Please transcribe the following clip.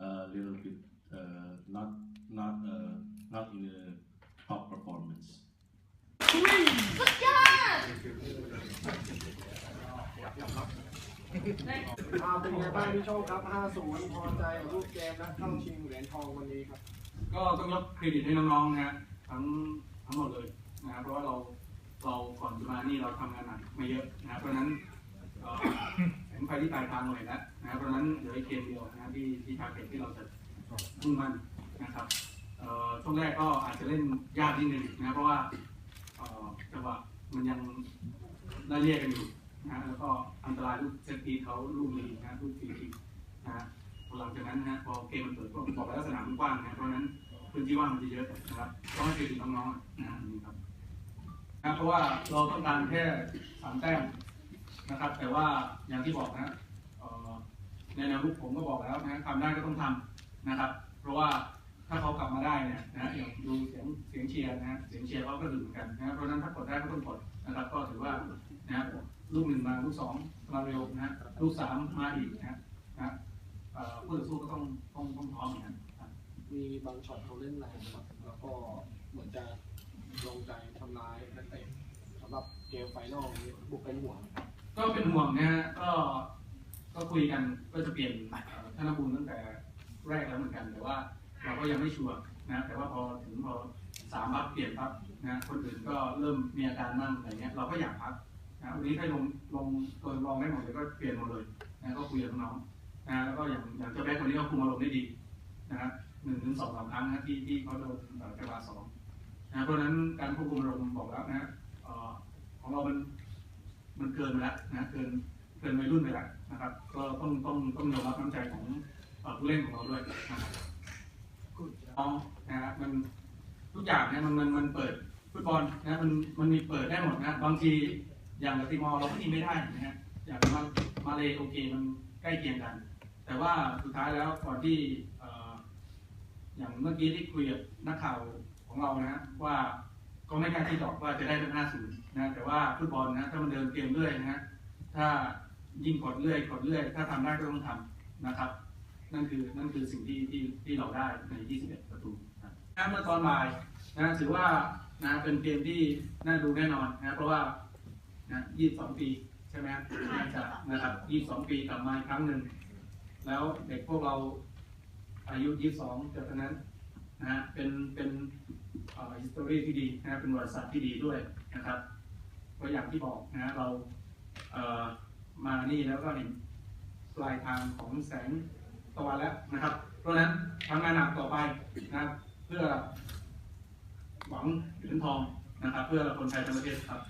a little bit uh, not not uh, not in a top performance. สุดยอดอ่าเป็นไงบ้างพี่โชคครับ 5-0 พอใจกับรูปเกมและเข้าชิงเหรียญทองวันนี้ครับ ก็ต้องยกเครดิตให้น้องๆนะฮะทั้งทั้งหมดเลยนะครับเพราะว่าเราเราก่อนจะมานี่เราทำงานหนักมาเยอะนะครับเพราะฉะนั้น เห็นไฟที่ปลายทางเลยแล้วนะครับเพราะนั้นเหลืออีกเกมเดียวนะครับที่ที่ทาร์เก็ตที่เราจะมุ่งมั่นนะครับช่วงแรกก็อาจจะเล่นยากนิดนึงนะเพราะว่าจังหวะมันยังไล่เรียกกันอยู่นะฮะแล้วก็อันตรายลูกเซตตีเขาลูกนี้นะลูกฟรีคิกนะฮะหลังจากนั้นนะฮะพอเกมมันเปิดก็บอกแล้วสนามกว้างนะเพราะนั้นพื้นที่ว่างมันจะเยอะนะครับต้องให้เครดิน้องๆนะครับนะเพราะว่าเราต้องการแค่สามแต้ม นะครับ แต่ว่าอย่างที่บอกนะในแนวรุกผมก็บอกแล้วนะทำได้ก็ต้องทำนะครับ เพราะว่าถ้าเขากลับมาได้เนี่ยนะอย่างดูเสียงเสียงเชียร์นะเสียงเชียร์เขาก็ดื่มกันนะเพราะนั้นถ้ากดได้ก็ต้องกดนะครับ ก็ถือว่านะลูกหนึ่งมาลูกสองมาเร็วนะลูกสามมาอีกนะนะเอ่อผู้ต่อสู้ก็ต้องต้องต้องพร้อมเหมือนกันมีบางช็อตเขาเล่นแรงครับแล้วก็เหมือนจะลงใจทำร้ายนักเตะสำหรับเกมไฟนอลบุกเป็นห่วครับ ก็เป็นห่วงนะฮะก็ก็คุยกันก็จะเปลี่ยนเอ่อธนบุญตั้งแต่แรกแล้วเหมือนกันแต่ว่า เราก็ยังไม่ชัวร์นะแต่ว่าพอถึงพอสามปั๊บเปลี่ยนปั๊บนะคนอื่นก็เริ่มมีอาการมั่งอะไรเงี้ยเราก็อยากพักนะวันนี้ถ้าลงลงตัวลองได้หมดเลยก็เปลี่ยนหมดเลยนะก็คุยกับน้องๆนะแล้วก็อย่างอย่างเจ้าแบ๊กคนนี้ก็คุมอารมณ์ได้ดีนะครับหนึ่งถึงสองสามครั้งนะที่ที่เขาโดนจังหวะสองนะเพราะนั้นการควบคุมอารมณ์บอกแล้วนะของเรามัน มันเกินไปแล้วนะเกินเกินวัยรุ่นไปแล้วนะครับ ก็ต้องต้องต้องยอมรับน้ำใจของเอ่อผู้เล่นของเราด้วยนะครับน้องนะครับมันทุกอย่างเนี่ยมันมันมันเปิดฟุตบอลนะมันมันมีเปิดได้หมดนะบางทีอย่างกับตีมอร์เราก็ยิงไม่ได้นะฮะอย่างมามาเลโอเคมันใกล้เคียงกัน แต่ว่าสุดท้ายแล้วก่อนที่เอ่ออย่างเมื่อกี้ที่คุยกับนักข่าวของเรานะว่า ก็ไม่กล้าที่ตอบว่าจะได้เป็นห้าศูนย์นะแต่ว่าฟุตบอลนะถ้ามันเดินเกมเรื่อยนะฮะถ้ายิ่งกดเรื่อยกดเรื่อย ถ้าทำได้ก็ต้องทำนะครับ นั่นคือนั่นคือสิ่งที่ที่ที่เราได้ใน 21 ประตูนะเมื่อตอนบ่ายนะถือว่านะเป็นเกมที่น่าดูแน่นอนนะเพราะว่านะ22 ปีใช่ไหมน่าจะนะครับ22 ปีกลับมาอีกครั้งหนึ่งแล้วเด็กพวกเราอายุ 22จานั้นะฮะเป็นเป็นเอ่อ history ที่ดีนะเป็นประวัติศาสตร์ที่ดีด้วยนะครับก็อย่างที่บอกนะเราเอ่อมานี่แล้วก็เห็นปลายทางของแสงตะวันแล้วนะครับ เพราะฉะนั้นทำงานหนักต่อไปนะครับเพื่อหวังเหรียญทองนะครับ เพื่อคนไทยทั้งประเทศครับ